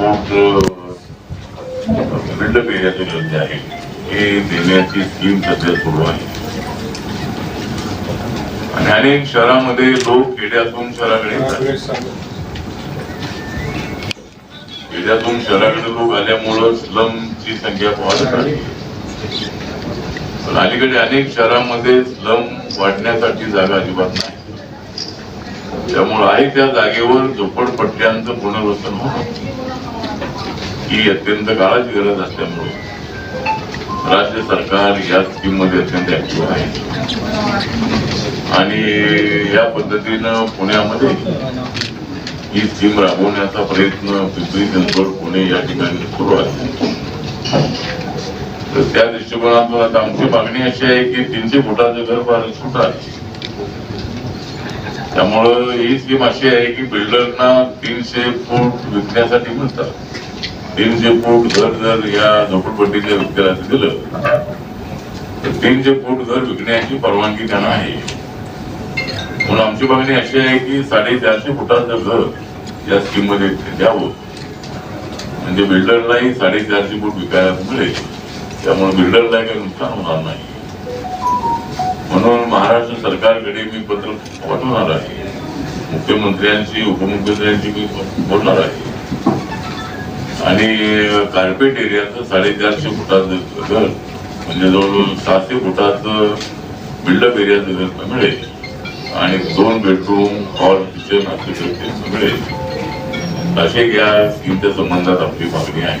फूट buildup एरियाचे जे आहे हे देण्याची स्कीम सध्या सुरू आहे. आणि अनेक शहरामध्ये लोक खेड्यातून शहराकडे खेड्यातून शहराकडे लोक आल्यामुळं स्लमची संख्या वाढत आहे पण अलीकडे अनेक शहरामध्ये स्लम वाढण्यासाठी जागा अजिबात नाही. त्यामुळे आहे त्या जागेवर झोपडपट्ट्यांचं पुनर्वसन होणं. ही अत्यंत काळाची गरज असल्यामुळे राज्य सरकार या स्कीममध्ये अत्यंत ऍक्टिव्ह आहे. आणि या पद्धतीनं पुण्यामध्ये ही स्कीम राबवण्याचा प्रयत्न पिंपरी चिंचवड पुणे या ठिकाणी सुरू आहे. तर त्या दृष्टिकोनातून आता आमची मागणी अशी आहे की तीनशे फुटाचं घर फार छोटं आहे. त्यामुळं ही स्कीम अशी आहे की बिल्डरना तीनशे फूट विकण्यासाठी मिळतात तीनशे फूट घर जर या झोपडपट्टीच्या व्यक्तीला दिलं तर तीनशे फूट घर विकण्याची परवानगी त्यांना आहे. म्हणून आमची मागणी अशी आहे की साडेचारशे फुटाचं घर या स्कीममध्ये द्यावं. म्हणजे बिल्डरलाही साडेचारशे फूट विकायला मिळेल. त्यामुळे बिल्डरला काही नुकसान होणार नाही. म्हणून महाराष्ट्र सरकारकडे मी पत्र पाठवणार आहे. मुख्यमंत्र्यांशी उपमुख्यमंत्र्यांशी मी बोलणार आहे. आणि कार्पेट एरियाचं साडेचारशे फुटाचं घर म्हणजे जवळजवळ सहाशे फुटाचं बिल्डअप एरियाचं घर मिळेल. आणि दोन बेडरूम हॉल किचन असं घर मिळेल. असे या स्कीमच्या संबंधात आपली मागणी आहे.